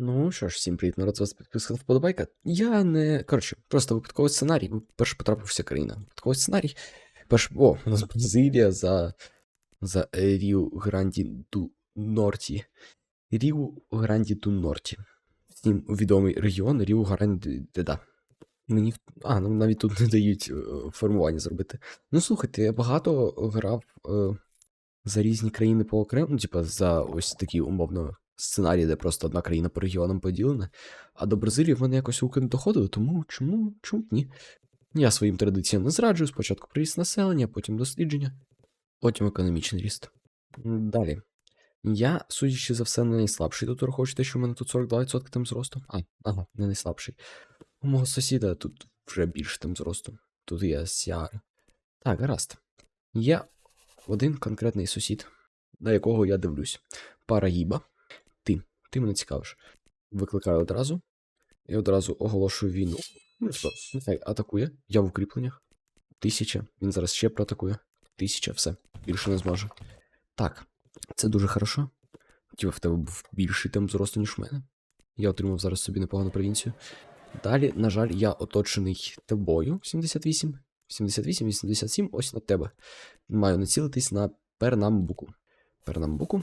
Ну що ж, всім привіт, народ, з вас підписка вподобайка. Я не. Коротше, просто випадковий сценарій. Перше потрапився країна. Випадковий сценарій. Перш... О, у нас Бразилія за. за Ріу Гранді ду Норті. Ріу Гранді ду Норті. Всім відомий регіон Ріу Гранді да. Мені. А, нам навіть тут не дають е, формування зробити. Ну слухайте, я багато грав е, за різні країни по окремо, ну, типа за ось такі умовно сценарії, де просто одна країна по регіонам поділена. А до Бразилії в мене якось руки не доходили, тому чому, чому б ні? Я своїм традиціям не зраджую, спочатку приріст населення, потім дослідження, потім економічний ріст. Далі. Я, судячи за все, не найслабший тут враховуючи що в мене тут 42% тим зросту. А, ага, не найслабший. У мого сусіда тут вже більше тим зросту. Тут є Сіара. Так, гаразд. Є один конкретний сусід, на якого я дивлюсь. Парагіба. Ти. Мене цікавиш. Викликаю одразу. І одразу оголошую війну. Ну, що, нехай атакує. Я в укріпленнях. Тисяча. Він зараз ще проатакує. Тисяча, все. Більше не зможе. Так, це дуже хорошо. Типа в тебе був більший темп зросту, ніж в мене. Я отримав зараз собі непогану провінцію. Далі, на жаль, я оточений тобою 78. 78, 87, ось на тебе. Маю націлитись на Пернамбуку. Пернамбуку.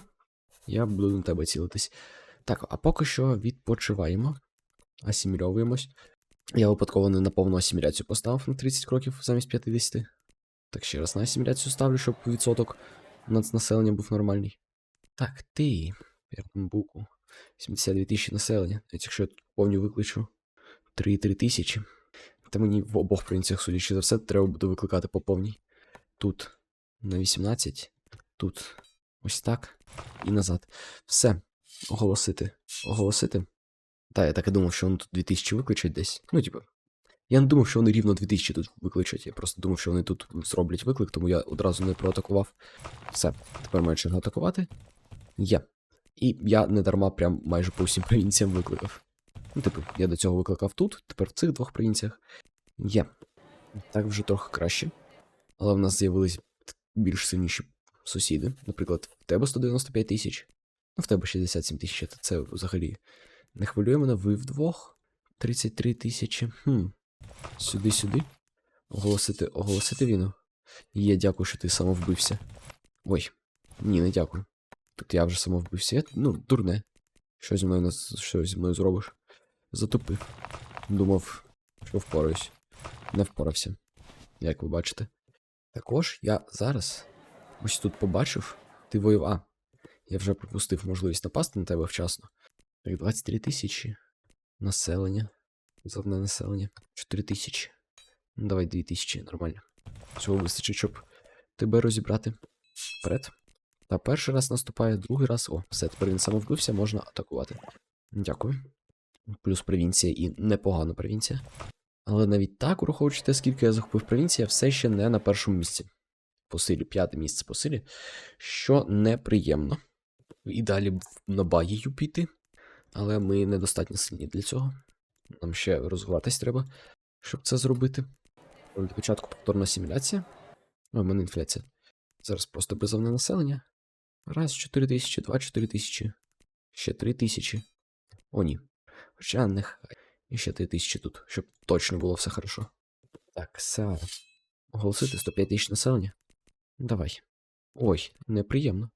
Я буду на тебе цілитись. Так, а поки що відпочиваємо. Асімільовуємось. Я випадково не на повну асиміляцію поставив на 30 кроків замість 50. Так ще раз на асиміляцію ставлю, щоб відсоток нацнаселення був нормальний. Так, ти, Пернамбуку. 72 тисячі населення. Навіть якщо я тут повню викличу 3-3 тисячі. Та мені в обох провінціях, судячи за все, треба буде викликати по повній. Тут на 18, тут ось так і назад. Все. Оголосити. Оголосити. Та, я так і думав, що вони тут 2000 викличуть десь. Ну, типу. Я не думав, що вони рівно 2000 тут викличуть. Я просто думав, що вони тут зроблять виклик, тому я одразу не проатакував. Все, тепер моя черга атакувати. Є. І я не дарма прям майже по всім провінціям викликав. Ну, типу, я до цього викликав тут, тепер в цих двох провінціях. Є. Так вже трохи краще. Але в нас з'явились більш сильніші сусіди. Наприклад, в тебе 195 тисяч, ну в тебе 67 тисяч, то це взагалі не хвилює мене. Ви вдвох 33 тисячі. Хм. Сюди-сюди. Оголосити, оголосити війну. Є, дякую, що ти самовбився. Ой, ні, не дякую. Тут я вже самовбився. Я, ну, дурне. Що зі мною що зі мною зробиш? Затупив. Думав, що впораюсь. Не впорався, як ви бачите. Також я зараз ось тут побачив, ти воював. А, я вже пропустив можливість напасти на тебе вчасно. Так, 23 тисячі. Населення. Завне населення. 4 тисячі. Ну, давай 2 тисячі, нормально. Цього вистачить, щоб тебе розібрати. Вперед. Та перший раз наступає, другий раз. О, все, тепер він самовбився, можна атакувати. Дякую. Плюс провінція і непогана провінція. Але навіть так, враховуючи те, скільки я захопив провінції, я все ще не на першому місці. По силі, п'яте місце по силі, що неприємно. І далі на Багію піти, але ми недостатньо сильні для цього. Нам ще розвиватись треба, щоб це зробити. Для початку повторна асиміляція. О, в мене інфляція. Зараз просто призовне населення. Раз 4 тисячі, два 4 тисячі, ще 3 тисячі. О, ні. Хоча нехай. І ще 3 тисячі тут, щоб точно було все хорошо. Так, Сара. Оголосити 105 тисяч населення. Давай. Ой, неприємно.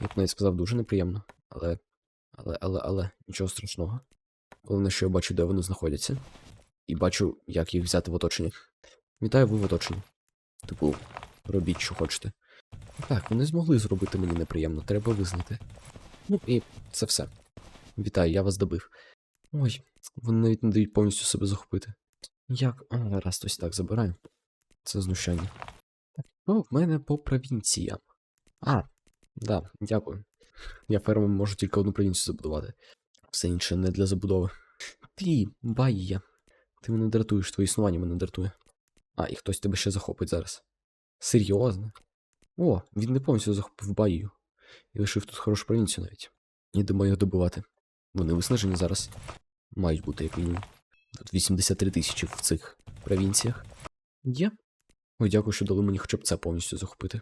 Я б навіть сказав, дуже неприємно. Але. Але, але, але, нічого страшного. Головне, що я бачу, де вони знаходяться. І бачу, як їх взяти в оточення. Вітаю, ви в оточенні. Типу, робіть, що хочете. Так, вони змогли зробити мені неприємно, треба визнати. Ну і це все. Вітаю, я вас добив. Ой, вони навіть не дають повністю себе захопити. Як? А, раз ось так забираю. Це знущання. Так, ну, в мене по провінціям. А, да, дякую. Я фермом можу тільки одну провінцію забудувати. Все інше не для забудови. Ти, баїя. Ти мене дратуєш, твоє існування мене дратує. А, і хтось тебе ще захопить зараз. Серйозно? О, він не повністю захопив Баїю. І лишив тут хорошу провінцію навіть. Ідемо їх добивати. Вони виснажені зараз. Мають бути як мінімум. Тут 83 тисячі в цих провінціях. Є. Ой, дякую, що дали мені хоча б це повністю захопити.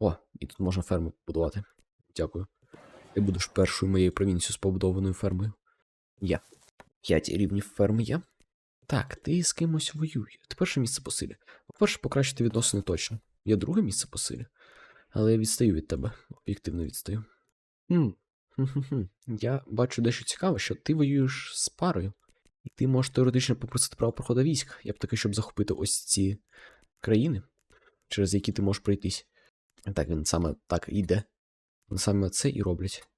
О, і тут можна ферму побудувати. Дякую. Ти будеш першою моєю провінцією з побудованою фермою. Є. П'ять рівнів ферми є. Так, ти з кимось воює. Ти перше місце по силі. По-перше, покращити відносини точно. Я друге місце по силі. Але я відстаю від тебе. Об'єктивно відстаю. Хм. Я бачу дещо цікаве, що ти воюєш з парою. І ти можеш теоретично попросити право проходу військ. Я б таки, щоб захопити ось ці країни, через які ти можеш пройтись. Так, він саме так і йде. Саме це і роблять.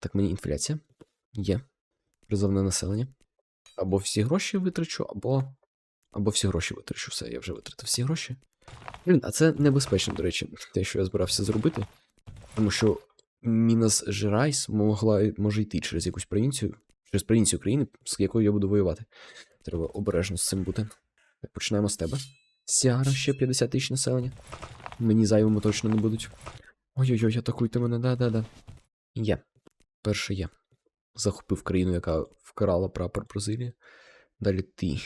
Так, мені інфляція є. Призовне населення. Або всі гроші витрачу, або. Або всі гроші витрачу. Все, я вже витратив всі гроші. Блін, а це небезпечно, до речі, те, що я збирався зробити. Тому що Мінас Жерайс могла, може йти через якусь провінцію, через провінцію країни, з якою я буду воювати. Треба обережно з цим бути. Так, починаємо з тебе. Сіара ще 50 тисяч населення. Мені зайвими точно не будуть. Ой-ой-ой, атакуйте мене, да-да-да. Є. Перше є. Захопив країну, яка вкрала прапор Бразилії. Далі ти.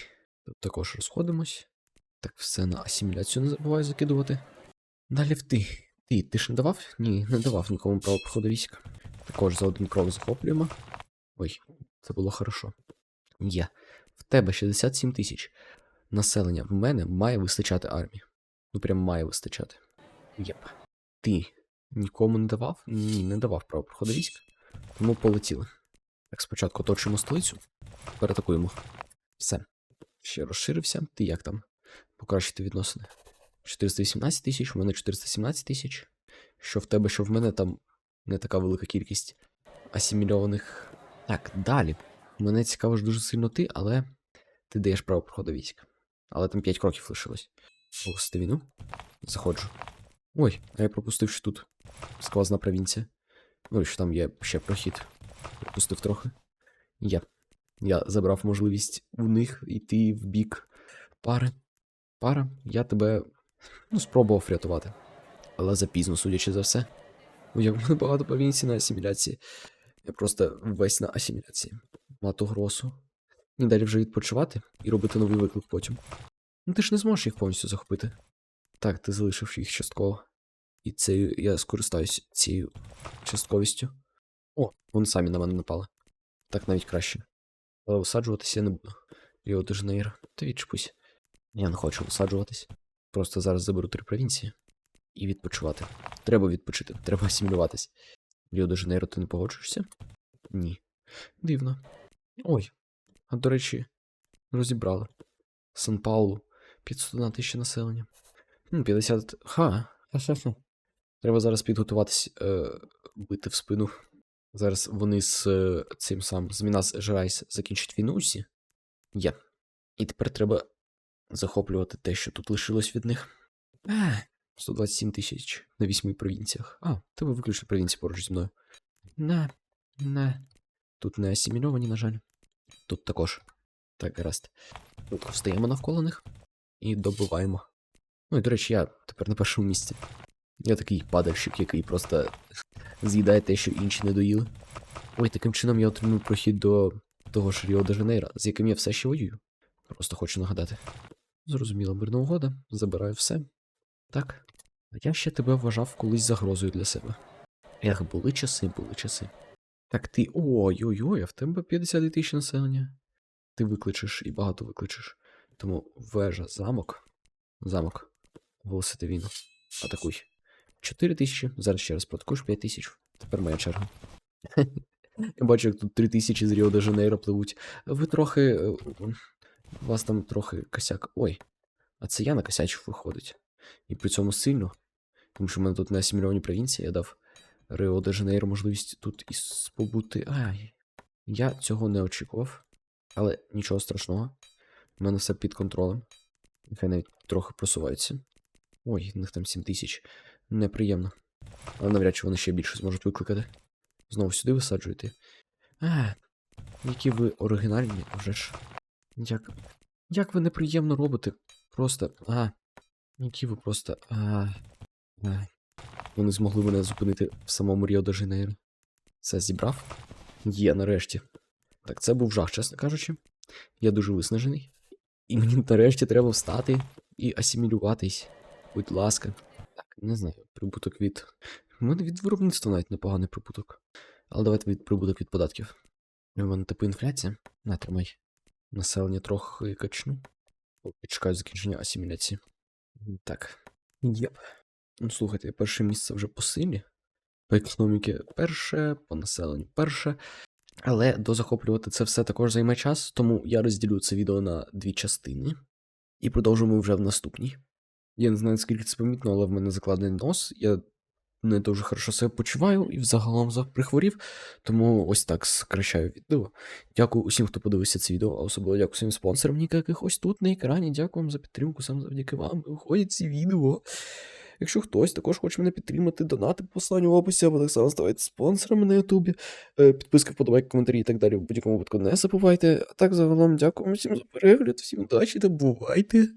Тут також розходимось. Так, все на асиміляцію не забувай закидувати. Далі в ти. Ти, ти ж не давав? Ні, не давав нікому право проходу військ. Також за один крок захоплюємо. Ой, це було хорошо. Є. В тебе 67 тисяч. Населення в мене має вистачати армії. Ну прям має вистачати. Єп. Ти нікому не давав? Ні, не давав право проходу військ. Тому полетіли. Так, спочатку оточуємо столицю. Перетакуємо. Все. Ще розширився. Ти як там? Покращити відносини. 418 тисяч, у мене 417 тисяч. Що в тебе, що в мене там не така велика кількість асимільованих. Так, далі. Мене цікаво ж дуже сильно ти, але ти даєш право проходу військ. Але там 5 кроків лишилось. Оголосити війну. Заходжу. Ой, а я пропустив, що тут сквозна провінція. Ну і що там є ще прохід. Пропустив трохи. Я. Я забрав можливість у них йти в бік пари. Пара, я тебе ну, спробував врятувати. Але запізно, судячи за все. Мене багато провінцій на асиміляції. Я просто весь на асиміляції. Мато гросу. І далі вже відпочивати і робити новий виклик потім. Ну ти ж не зможеш їх повністю захопити. Так, ти залишив їх частково. І це я скористаюсь цією частковістю. О, вони самі на мене напали. Так навіть краще. Але висаджуватися я не буду. Ріо де Жанейро, та відчепусь. Я не хочу висаджуватись. Просто зараз заберу три провінції і відпочивати. Треба відпочити, треба асимілюватись. Ріо де Жанейро, ти не погоджуєшся? Ні. Дивно. Ой. А до речі, розібрали. Сан Паулу. 501 тисяча населення. Хм, 50. Ха. Ха-ха-ха. Треба зараз підготуватись е, бити в спину. Зараз вони з е, цим сам з Мінас Жерайс закінчать війну усі. Є. І тепер треба захоплювати те, що тут лишилось від них. А, 127 тисяч на вісьми провінціях. А, тебе виключно провінції поруч зі мною. На, на. Тут не асимільовані, на жаль. Тут також. Так, гаразд. Тут встаємо навколо них і добиваємо. Ну і до речі, я тепер на першому місці. Я такий падальщик, який просто з'їдає те, що інші не доїли. Ой, таким чином я отримав прохід до того ж Ріо де Жанейра, з яким я все ще воюю. Просто хочу нагадати. Зрозуміла мирна угода, забираю все. Так. А я ще тебе вважав колись загрозою для себе. Ех, були часи, були часи. Так ти. Ой-ой-ой, а в тебе 50 тисяч населення. Ти викличеш і багато викличеш. Тому вежа, замок. Замок. Оголосити війну. Атакуй. 4 тисячі. Зараз ще раз протакуєш 5 тисяч. Тепер моя черга. Я бачу, як тут 3 тисячі з Ріо де Жанейро пливуть. Ви трохи. е, У вас там трохи косяк. Ой. А це я накосячив виходить. І при цьому сильно. Тому що в мене тут на асимільовані провінції я дав Рио де Жанейро можливість тут і побути. Ай. Я цього не очікував. Але нічого страшного. У мене все під контролем. Нехай навіть трохи просуваються. Ой, в них там 7 тисяч. Неприємно. Але навряд чи вони ще більше зможуть викликати. Знову сюди висаджуєте. А, які ви оригінальні, вже ж. Як. Як ви неприємно робите? Просто. А. Які ви просто. А. а. Вони змогли мене зупинити в самому Ріо де Жанейро. Це зібрав? Є, нарешті. Так, це був жах, чесно кажучи. Я дуже виснажений. І мені нарешті треба встати і асимілюватись. Будь ласка. Так, не знаю, прибуток від. У мене від виробництва навіть непоганий прибуток. Але давайте від прибуток від податків. Вон типу інфляція. На, тримай. Населення трохи качну. Поки чекаю закінчення асиміляції. Так. Єп. Ну, слухайте, перше місце вже по силі. По економіки перше, по населенню перше. Але дозахоплювати це все також займе час, тому я розділю це відео на дві частини. І продовжимо вже в наступній. Я не знаю, скільки це помітно, але в мене закладений нос. Я не дуже хорошо себе почуваю і взагалом заприхворів, тому ось так сокращаю відео. Дякую усім, хто подивився це відео, а особливо дякую своїм спонсорам, яких ось тут на екрані. Дякую вам за підтримку, саме завдяки вам виходять ці відео. Якщо хтось також хоче мене підтримати, донати по посланню в описі, або так само ставайте спонсорами на Ютубі, Підписка, підписки, вподобайки, коментарі і так далі. В будь-якому випадку не забувайте. А так загалом дякую всім за перегляд, всім удачі та бувайте!